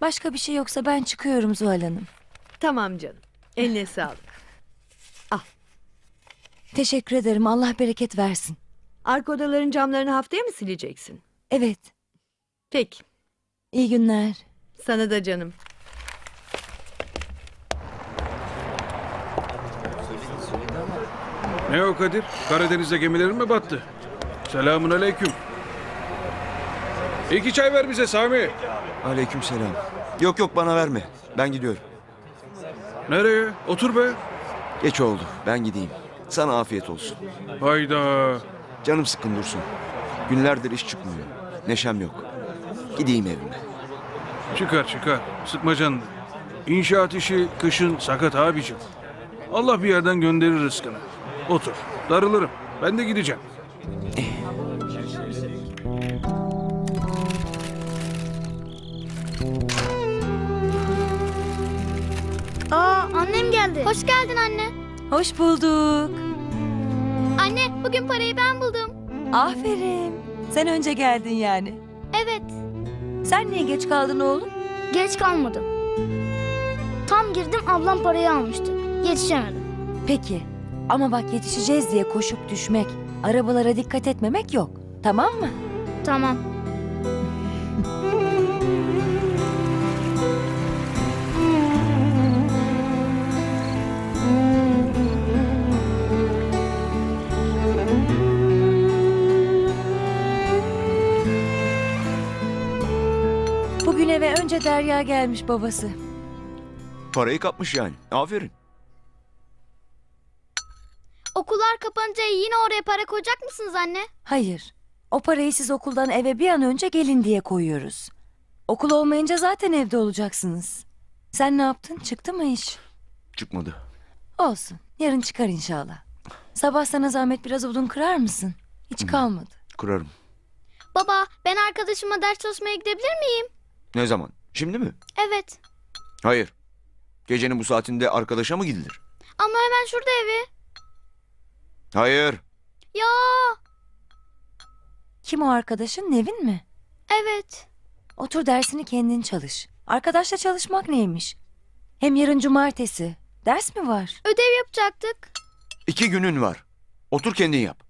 Başka bir şey yoksa ben çıkıyorum Zuhal Hanım. Tamam canım. Eline sağlık. Teşekkür ederim. Allah bereket versin. Arka odaların camlarını haftaya mı sileceksin? Evet. Peki. İyi günler. Sana da canım. Ne o Kadir? Karadeniz'de gemilerin mi battı? Selamun aleyküm. İki çay ver bize Sami. Aleykümselam. Yok yok bana verme. Ben gidiyorum. Nereye? Otur be. Geç oldu. Ben gideyim. Sana afiyet olsun. Hayda. Canım sıkkın dursun. Günlerdir iş çıkmıyor. Neşem yok. Gideyim evime. Çıkar çıkar. Sıkma canını. İnşaat işi kışın sakat abicim. Allah bir yerden gönderir rızkını. Otur. Darılırım. Ben de gideceğim. Annem geldi. Hoş geldin anne. Hoş bulduk. Anne bugün parayı ben buldum. Aferin. Sen önce geldin yani. Evet. Sen niye geç kaldın oğlum? Geç kalmadım. Tam girdim ablam parayı almıştı. Yetişemedim. Peki. Ama bak yetişeceğiz diye koşup düşmek, arabalara dikkat etmemek yok. Tamam mı? Tamam. Önce Derya gelmiş babası. Parayı kapmış yani. Aferin. Okullar kapanınca yine oraya para koyacak mısınız anne? Hayır. O parayı siz okuldan eve bir an önce gelin diye koyuyoruz. Okul olmayınca zaten evde olacaksınız. Sen ne yaptın? Çıktı mı iş? Çıkmadı. Olsun. Yarın çıkar inşallah. Sabah sana zahmet biraz odun kırar mısın? Hiç kalmadı. Kurarım. Baba ben arkadaşıma ders çalışmaya gidebilir miyim? Ne zaman? Şimdi mi? Evet. Hayır. Gecenin bu saatinde arkadaşa mı gidilir? Ama hemen şurada evi. Hayır. Ya Kim o arkadaşın? Nevin mi? evet. Otur dersini kendin çalış. Arkadaşla çalışmak neymiş? Hem yarın cumartesi. Ders mi var? Ödev yapacaktık. İki günün var. Otur kendin yap.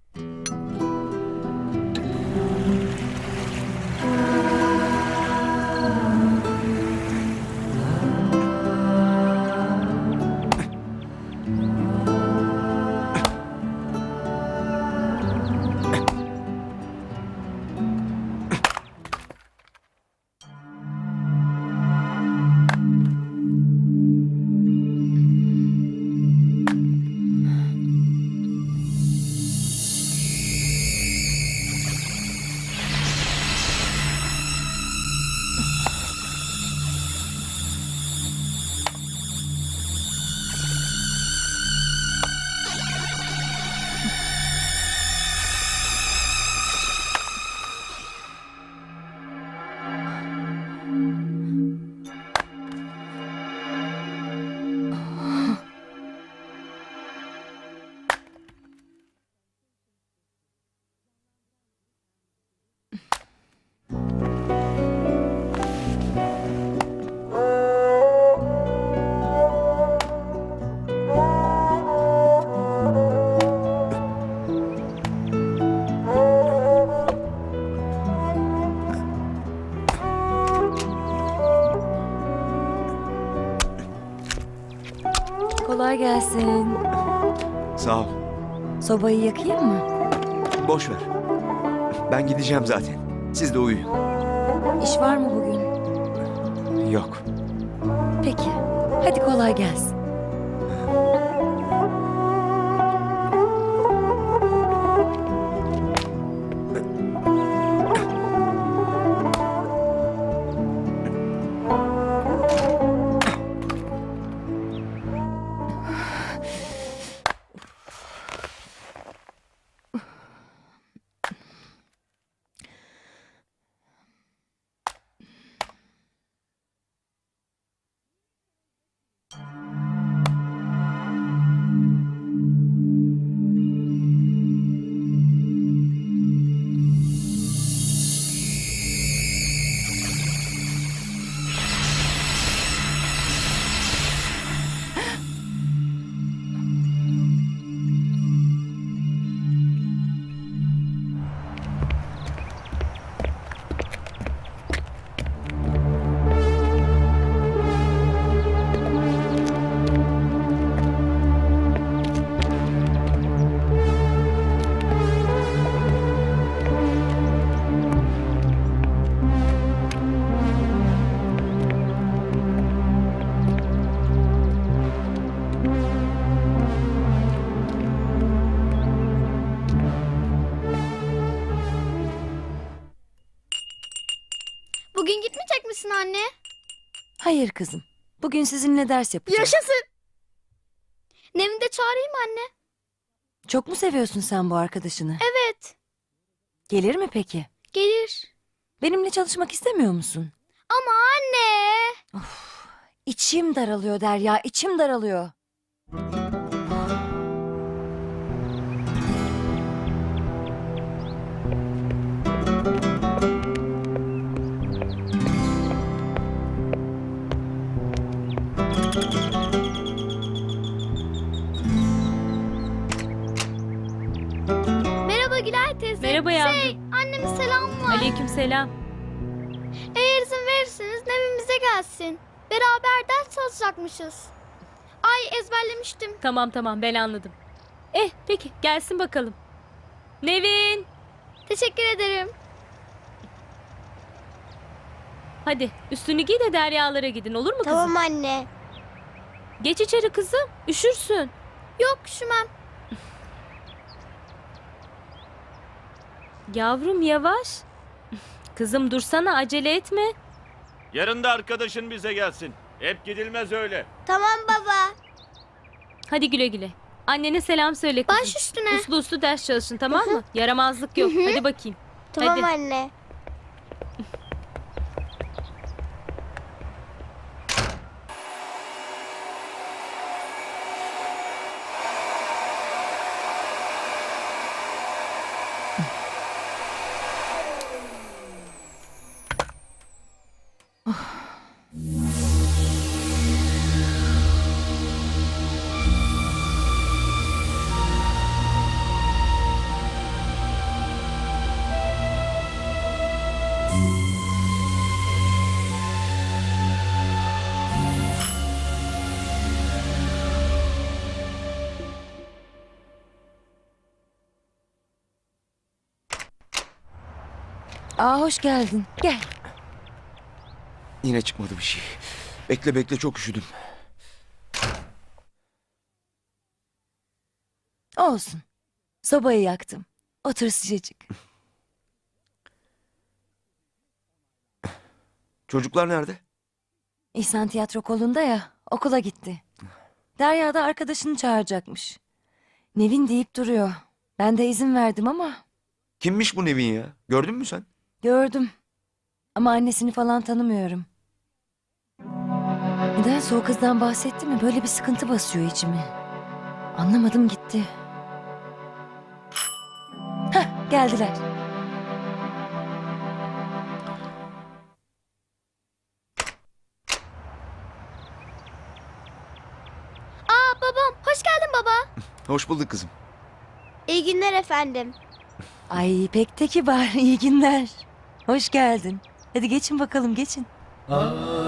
Gelsin. Sağ ol. Sobayı yakayım mı? Boş ver. Ben gideceğim zaten. Siz de uyuyun. İş var mı bugün? Yok. Peki. Hadi kolay gelsin. Anne? Hayır kızım. Bugün sizinle ders yapacağım. Yaşasın. Nevin de çağırayım anne? Çok mu seviyorsun sen bu arkadaşını? Evet. Gelir mi peki? Gelir. Benimle çalışmak istemiyor musun? Ama anne. İçim daralıyor Derya, içim daralıyor. Merhaba Gülay teyze. Merhaba yavrum. Şey, annemin selamı var. Aleykümselam. Eğer izin verirseniz Nevin bize gelsin. Beraber ders çalışacakmışız. Ay ezberlemiştim. Tamam tamam ben anladım. Eh peki gelsin bakalım. Nevin Teşekkür ederim. hadi üstünü giy de deryalara gidin olur mu kızım? anne. Geç içeri kızım üşürsün. Yok üşümem. Yavrum yavaş. Kızım dursana acele etme. Yarın da arkadaşın bize gelsin. Hep gidilmez öyle. Tamam baba. Hadi güle güle. Annene selam söyle kızım. Baş üstüne. Uslu uslu ders çalışın tamam mı? Yaramazlık yok. Hadi bakayım. Tamam Hadi. anne. Aa hoş geldin. Gel. Yine çıkmadı bir şey. Bekle bekle çok üşüdüm. Olsun. Sobayı yaktım. Otur sıcacık. Çocuklar nerede? İhsan tiyatro kolunda ya, okula gitti. Derya da arkadaşını çağıracakmış. Nevin deyip duruyor. Ben de izin verdim ama Kimmiş bu Nevin ya? Gördün mü sen? Gördüm. Ama annesini falan tanımıyorum. Nedense o kızdan bahsetti mi böyle bir sıkıntı basıyor içimi. Anlamadım gitti. Hah geldiler. Aa babam. Hoş geldin baba. Hoş bulduk kızım. İyi günler efendim. Ay pek de kibar. İyi günler. Hoş geldin. Hadi geçin bakalım geçin. Ay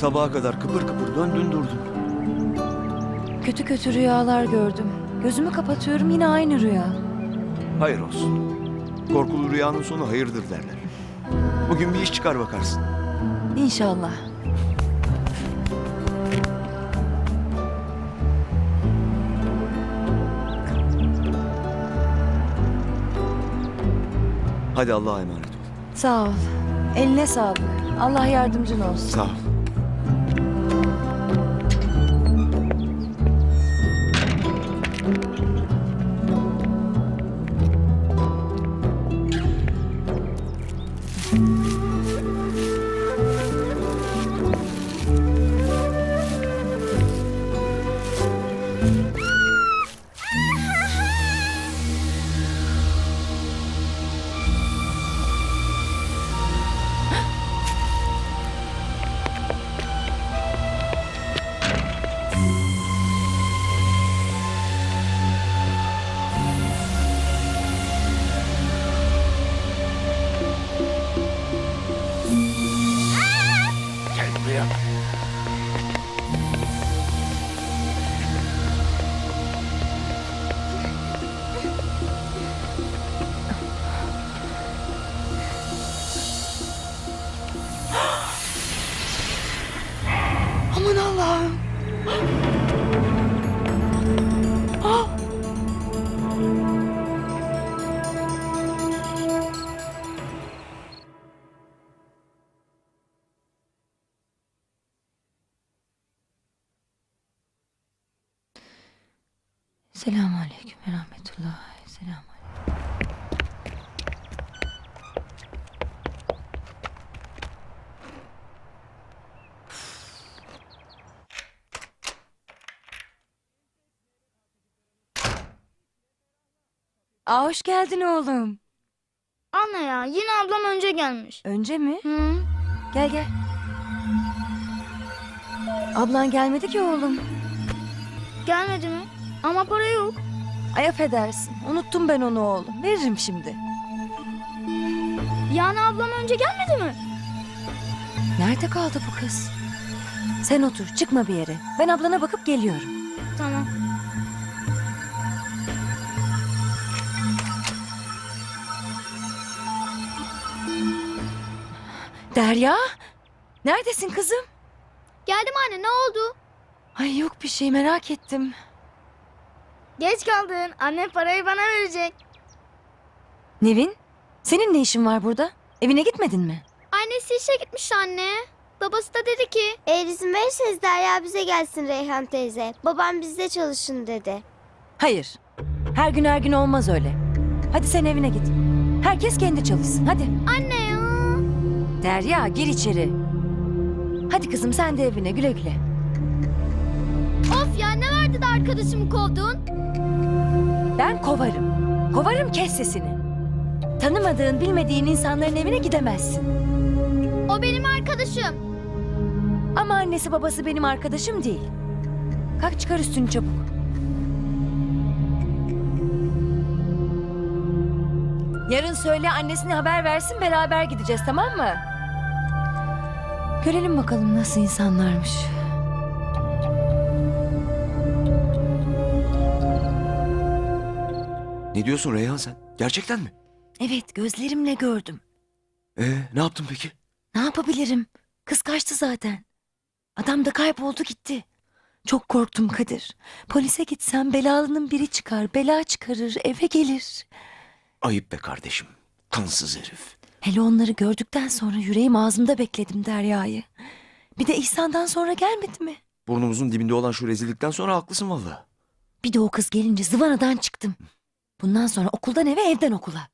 Sabaha kadar kıpır kıpır döndün durdun. Kötü kötü rüyalar gördüm. Gözümü kapatıyorum yine aynı rüya. Hayır olsun. Korkulu rüyanın sonu hayırdır derler. Bugün bir iş çıkar bakarsın. İnşallah. Hadi Allah'a emanet ol. Sağ ol. Eline sağlık. Allah yardımcın olsun. Sağ ol. Aa, hoş geldin oğlum. Anne ya yine ablam önce gelmiş. Önce mi? Hı? Gel gel. Ablan gelmedi ki oğlum. Gelmedi mi? Ama para yok. Ay affedersin. Unuttum ben onu oğlum. Veririm şimdi. Yani ablam önce gelmedi mi? Nerede kaldı bu kız? Sen otur, çıkma bir yere. Ben ablana bakıp geliyorum. Tamam. Derya? Neredesin kızım? Geldim anne ne oldu? Ay yok bir şey merak ettim. Geç kaldın. Anne parayı bana verecek. Nevin, senin ne işin var burada? Evine gitmedin mi? Annesi işe gitmiş anne. Babası da dedi ki. Eğer izin verirseniz Derya bize gelsin Reyhan teyze. Babam bizde çalışın dedi. Hayır. Her gün her gün olmaz öyle. Hadi sen evine git. Herkes kendi çalışsın. Hadi. Anne. Derya gir içeri. Hadi kızım sen de evine güle güle. Of ya ne vardı da arkadaşımı kovdun? Ben kovarım. Kovarım kes sesini. Tanımadığın, bilmediğin insanların evine gidemezsin. O benim arkadaşım. Ama annesi babası benim arkadaşım değil. Kalk çıkar üstünü çabuk. Yarın söyle annesine haber versin beraber gideceğiz tamam mı? Görelim bakalım nasıl insanlarmış. Ne diyorsun Reyhan sen? Gerçekten mi? Evet gözlerimle gördüm. Ee, ne yaptın peki? Ne yapabilirim? Kız kaçtı zaten. Adam da kayboldu gitti. Çok korktum Kadir. Polise gitsem belalının biri çıkar, bela çıkarır, eve gelir. Ayıp be kardeşim. Kansız herif. Hele onları gördükten sonra yüreğim ağzımda bekledim Derya'yı. Bir de İhsan'dan sonra gelmedi mi? Burnumuzun dibinde olan şu rezillikten sonra haklısın valla. Bir de o kız gelince zıvanadan çıktım. Bundan sonra okuldan eve, evden okula.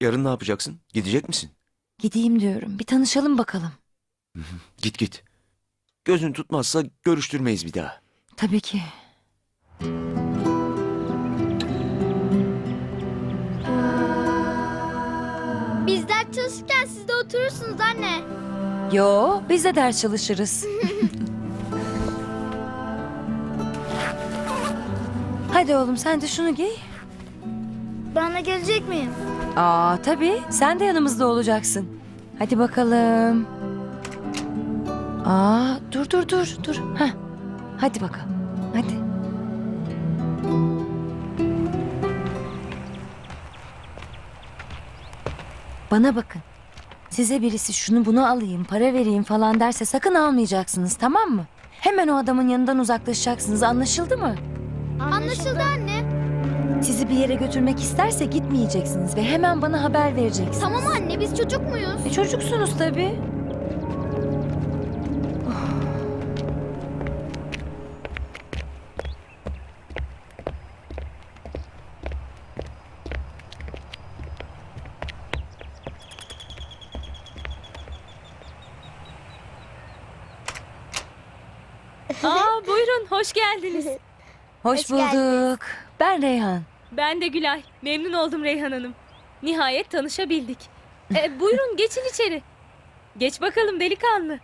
Yarın ne yapacaksın? Gidecek misin? Gideyim diyorum. Bir tanışalım bakalım. Git git. Gözün tutmazsa görüştürmeyiz bir daha. Tabii ki. Ders çalışırken siz de oturursunuz anne. Yo, biz de ders çalışırız. Hadi oğlum sen de şunu giy. Ben de gelecek miyim? Aa tabii sen de yanımızda olacaksın. Hadi bakalım. Aa dur dur dur dur. Heh. Hadi bakalım. Hadi. Bana bakın. Size birisi şunu bunu alayım, para vereyim falan derse sakın almayacaksınız tamam mı? Hemen o adamın yanından uzaklaşacaksınız anlaşıldı mı? Anlaşıldı anne. Sizi bir yere götürmek isterse gitmeyeceksiniz ve hemen bana haber vereceksiniz. Tamam anne biz çocuk muyuz? E, çocuksunuz tabii. Aa buyurun hoş geldiniz. Hoş, Hoş bulduk. geldiniz. Ben Reyhan. Ben de Gülay. Memnun oldum Reyhan Hanım. Nihayet tanışabildik. E, buyurun geçin içeri. Geç bakalım delikanlı.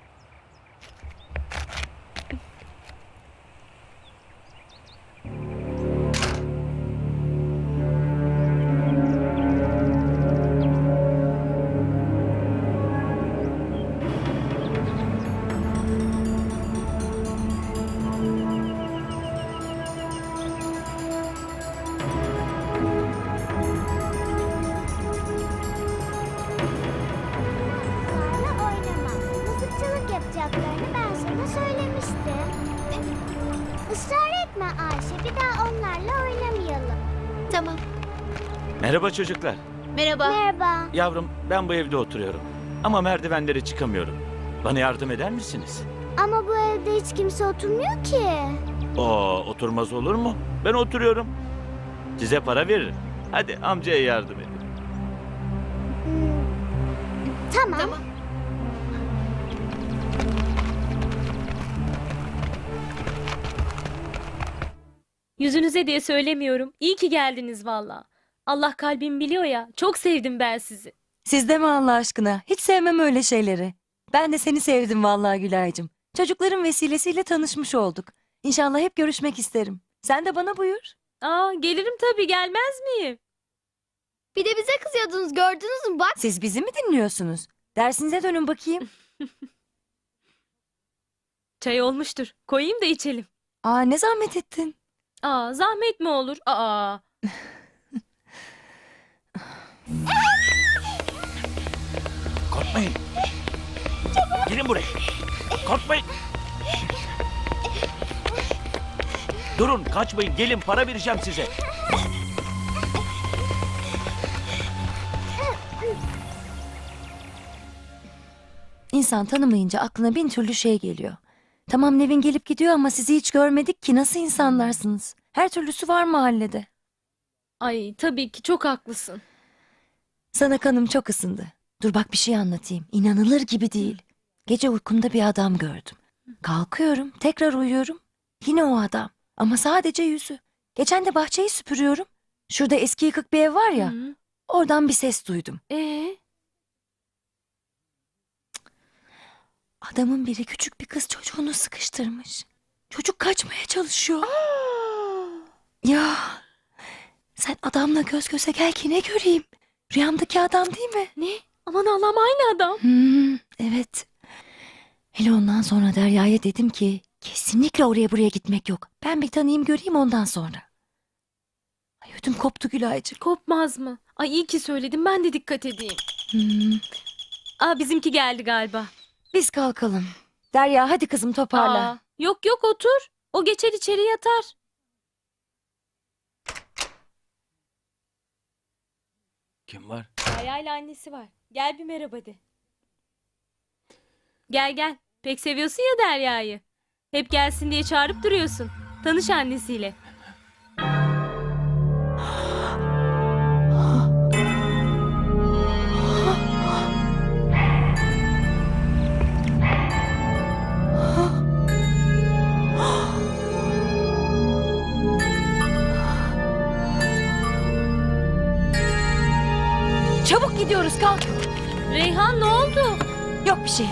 Merhaba çocuklar. Merhaba. Merhaba. Yavrum ben bu evde oturuyorum. Ama merdivenlere çıkamıyorum. Bana yardım eder misiniz? Ama bu evde hiç kimse oturmuyor ki. Oo oturmaz olur mu? Ben oturuyorum. Size para veririm. Hadi amcaya yardım edin. Tamam. Yüzünüze diye söylemiyorum. İyi ki geldiniz valla. Allah kalbim biliyor ya. Çok sevdim ben sizi. Siz de mi Allah aşkına? Hiç sevmem öyle şeyleri. Ben de seni sevdim vallahi Gülay'cığım. Çocukların vesilesiyle tanışmış olduk. İnşallah hep görüşmek isterim. Sen de bana buyur. Aa gelirim tabii gelmez miyim? Bir de bize kızıyordunuz gördünüz mü bak. Siz bizi mi dinliyorsunuz? Dersinize dönün bakayım. Çay olmuştur. Koyayım da içelim. Aa ne zahmet ettin. Aa zahmet mi olur? Aa. Korkmayın. Gelin buraya. Korkmayın. Durun kaçmayın gelin para vereceğim size. İnsan tanımayınca aklına bin türlü şey geliyor. Tamam Nevin gelip gidiyor ama sizi hiç görmedik ki nasıl insanlarsınız? Her türlüsü var mahallede. Ay tabii ki çok haklısın. Sana kanım çok ısındı. Dur bak bir şey anlatayım. İnanılır gibi değil. Gece uykumda bir adam gördüm. Kalkıyorum, tekrar uyuyorum. Yine o adam. Ama sadece yüzü. Geçen de bahçeyi süpürüyorum. Şurada eski yıkık bir ev var ya. Hı. Oradan bir ses duydum. Ee? Adamın biri küçük bir kız çocuğunu sıkıştırmış. Çocuk kaçmaya çalışıyor. Ya sen adamla göz göze gel ki ne göreyim? Rüyamdaki adam değil mi? Ne? Aman Allah'ım aynı adam. Hmm, evet. Hele ondan sonra Derya'ya dedim ki kesinlikle oraya buraya gitmek yok. Ben bir tanıyayım göreyim ondan sonra. Ay ödüm koptu Gülaycığım. Kopmaz mı? Ay iyi ki söyledim ben de dikkat edeyim. Hmm, Aa bizimki geldi galiba. biz kalkalım. Derya hadi kızım toparla. Aa, yok yok otur. O geçer içeri yatar. Kim var? Derya ile annesi var. Gel bir merhaba de. Gel gel. Pek seviyorsun ya Derya'yı. Hep gelsin diye çağırıp duruyorsun. Tanış annesiyle. Bir şey.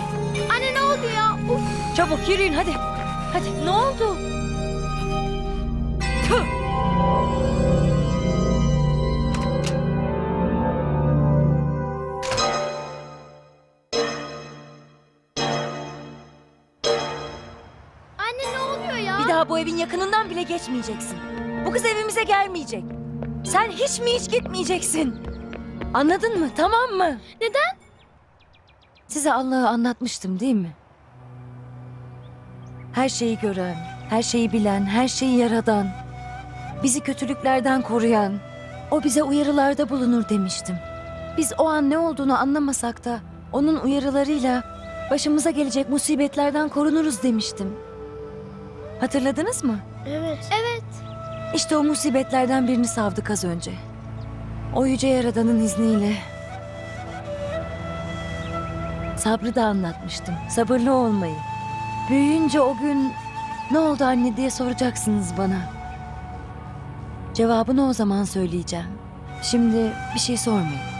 Anne ne oldu ya? Uf. Çabuk yürüyün hadi. Hadi ne oldu? Anne ne oluyor ya? Bir daha bu evin yakınından bile geçmeyeceksin. Bu kız evimize gelmeyecek. Sen hiç mi hiç gitmeyeceksin? Anladın mı? Tamam mı? Neden? Size Allah'ı anlatmıştım değil mi? Her şeyi gören, her şeyi bilen, her şeyi yaradan. Bizi kötülüklerden koruyan, o bize uyarılarda bulunur demiştim. Biz o an ne olduğunu anlamasak da onun uyarılarıyla başımıza gelecek musibetlerden korunuruz demiştim. Hatırladınız mı? Evet. Evet. İşte o musibetlerden birini savdık az önce. O yüce yaradanın izniyle. Sabrı da anlatmıştım. Sabırlı olmayı. Büyüyünce o gün ne oldu anne diye soracaksınız bana. Cevabını o zaman söyleyeceğim. Şimdi bir şey sormayın.